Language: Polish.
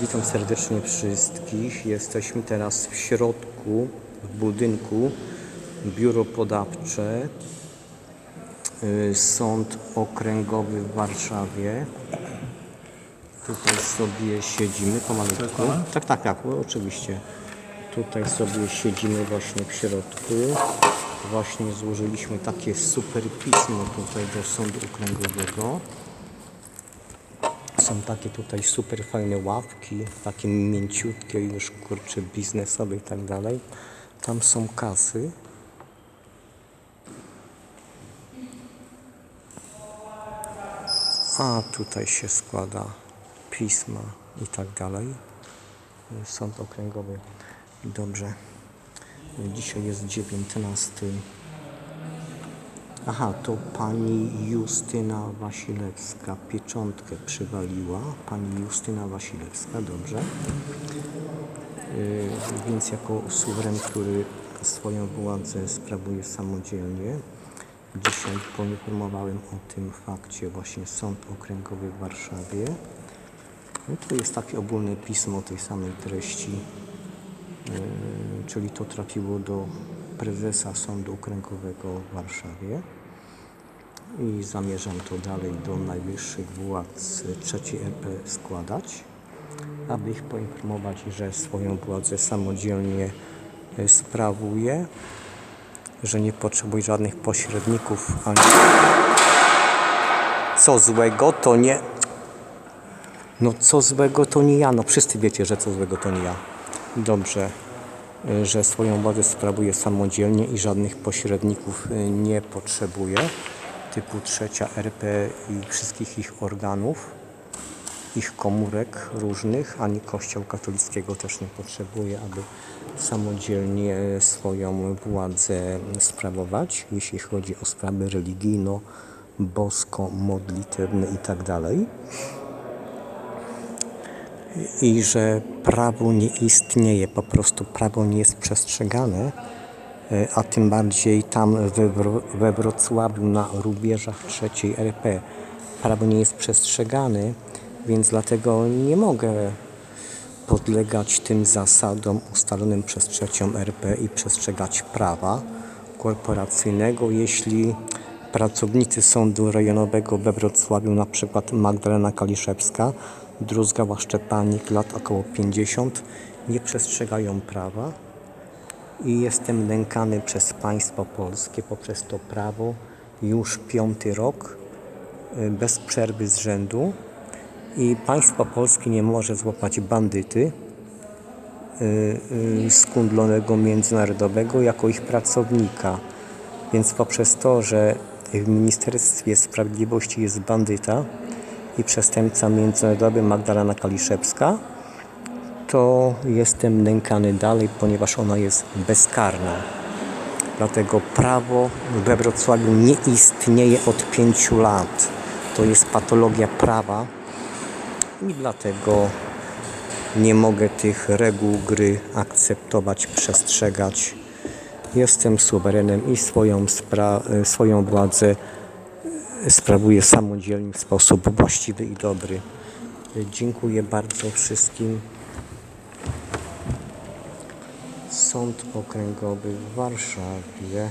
Witam serdecznie wszystkich. Jesteśmy teraz w środku, w budynku Biuro Podawcze, y, Sąd Okręgowy w Warszawie. Tutaj sobie siedzimy pomalutku. Tak, tak, tak, oczywiście. Tutaj sobie siedzimy właśnie w środku. Właśnie złożyliśmy takie super pismo tutaj do Sądu Okręgowego. Są takie tutaj super fajne ławki, takie mięciutkie już kurcze biznesowe i tak dalej. Tam są kasy. A tutaj się składa pisma i tak dalej. Sąd okręgowy. Dobrze. Dzisiaj jest 19 Aha, to pani Justyna Wasilewska pieczątkę przywaliła. Pani Justyna Wasilewska, dobrze. Yy, więc jako suweren, który swoją władzę sprawuje samodzielnie, dzisiaj poinformowałem o tym fakcie właśnie Sąd Okręgowy w Warszawie. No tu jest takie ogólne pismo tej samej treści, yy, czyli to trafiło do prezesa Sądu Okręgowego w Warszawie i zamierzam to dalej do najwyższych władz trzeciej RP składać, aby ich poinformować, że swoją władzę samodzielnie e, sprawuje, że nie potrzebuje żadnych pośredników ani co złego to nie no co złego to nie ja, no wszyscy wiecie, że co złego to nie ja. Dobrze, y, że swoją władzę sprawuje samodzielnie i żadnych pośredników nie potrzebuje, typu trzecia RP i wszystkich ich organów, ich komórek różnych, ani Kościoł katolickiego też nie potrzebuje, aby samodzielnie swoją władzę sprawować, jeśli chodzi o sprawy religijno, bosko, modlitewne i tak i że prawo nie istnieje, po prostu prawo nie jest przestrzegane, a tym bardziej tam we, Wro- we Wrocławiu na rubieżach trzeciej RP prawo nie jest przestrzegane, więc dlatego nie mogę podlegać tym zasadom ustalonym przez trzecią RP i przestrzegać prawa korporacyjnego, jeśli pracownicy sądu rejonowego we Wrocławiu, na przykład Magdalena Kaliszewska, Druzgała Szczepanik, lat około 50, nie przestrzegają prawa i jestem nękany przez państwo polskie poprzez to prawo już piąty rok y, bez przerwy z rzędu i państwo polskie nie może złapać bandyty y, y, skundlonego międzynarodowego jako ich pracownika. Więc poprzez to, że w Ministerstwie Sprawiedliwości jest bandyta i przestępca międzynarodowy Magdalena Kaliszewska, to jestem nękany dalej, ponieważ ona jest bezkarna. Dlatego prawo we Wrocławiu nie istnieje od pięciu lat. To jest patologia prawa i dlatego nie mogę tych reguł gry akceptować, przestrzegać. Jestem suwerenem i swoją, swoją władzę sprawuję samodzielnie w sposób właściwy i dobry. Dziękuję bardzo wszystkim. Sąd Okręgowy w Warszawie.